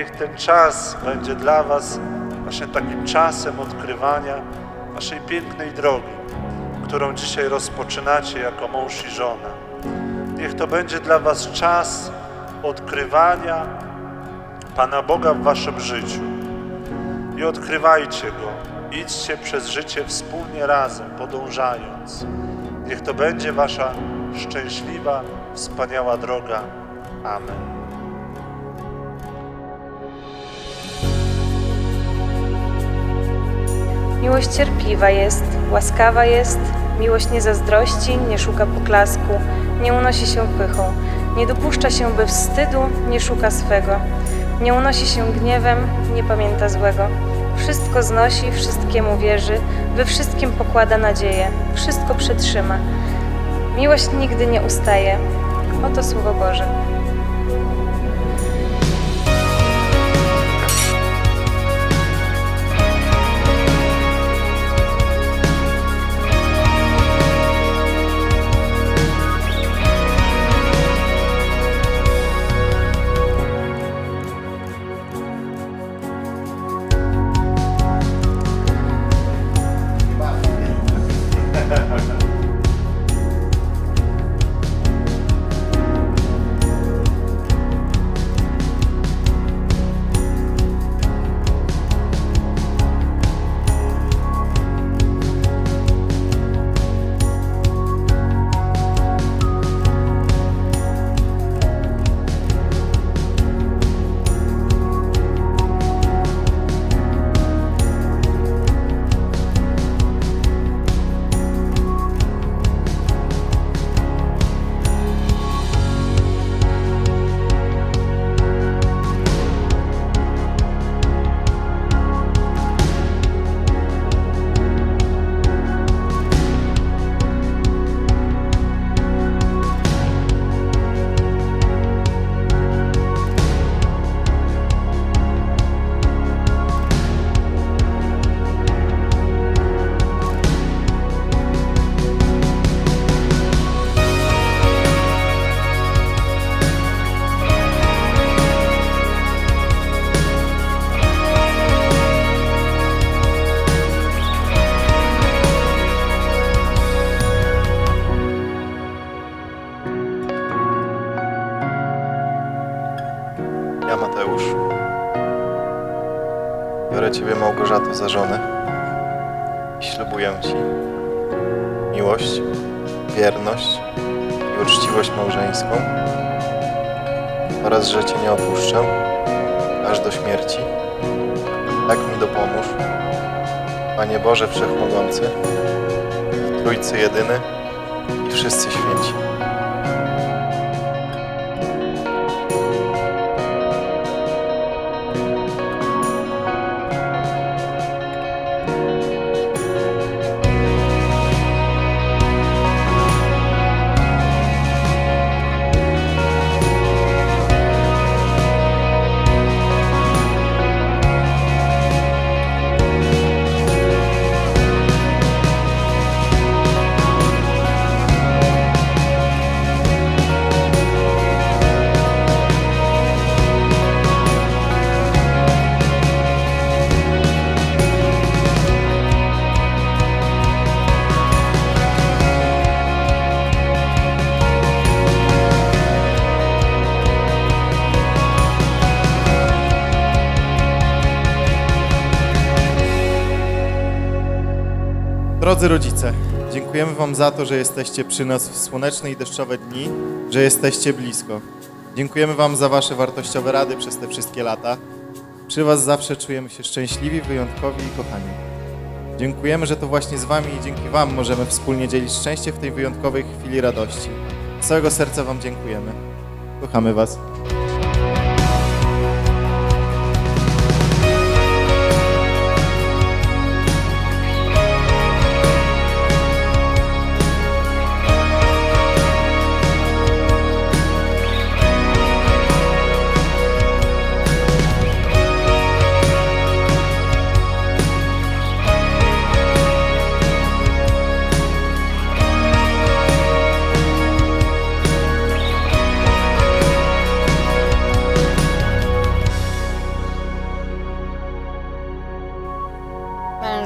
Niech ten czas będzie dla Was właśnie takim czasem odkrywania Waszej pięknej drogi, którą dzisiaj rozpoczynacie jako mąż i żona. Niech to będzie dla Was czas odkrywania Pana Boga w Waszym życiu. I odkrywajcie Go. Idźcie przez życie wspólnie razem, podążając. Niech to będzie Wasza szczęśliwa, wspaniała droga. Amen. Miłość cierpliwa jest, łaskawa jest, miłość nie zazdrości, nie szuka poklasku, nie unosi się pychą, nie dopuszcza się by wstydu, nie szuka swego, nie unosi się gniewem, nie pamięta złego. Wszystko znosi, wszystkiemu wierzy, we wszystkim pokłada nadzieję, wszystko przetrzyma. Miłość nigdy nie ustaje. Oto Słowo Boże. Ciebie, Małgorzato, za żonę i ślubuję Ci miłość, wierność i uczciwość małżeńską oraz, że Cię nie opuszczę aż do śmierci. Tak mi dopomóż, Panie Boże Wszechmogący, Trójcy Jedyny i wszyscy święci. Drodzy rodzice, dziękujemy Wam za to, że jesteście przy nas w słoneczne i deszczowe dni, że jesteście blisko. Dziękujemy Wam za Wasze wartościowe rady przez te wszystkie lata. Przy Was zawsze czujemy się szczęśliwi, wyjątkowi i kochani. Dziękujemy, że to właśnie z Wami i dzięki Wam możemy wspólnie dzielić szczęście w tej wyjątkowej chwili radości. Z całego serca Wam dziękujemy. Kochamy Was.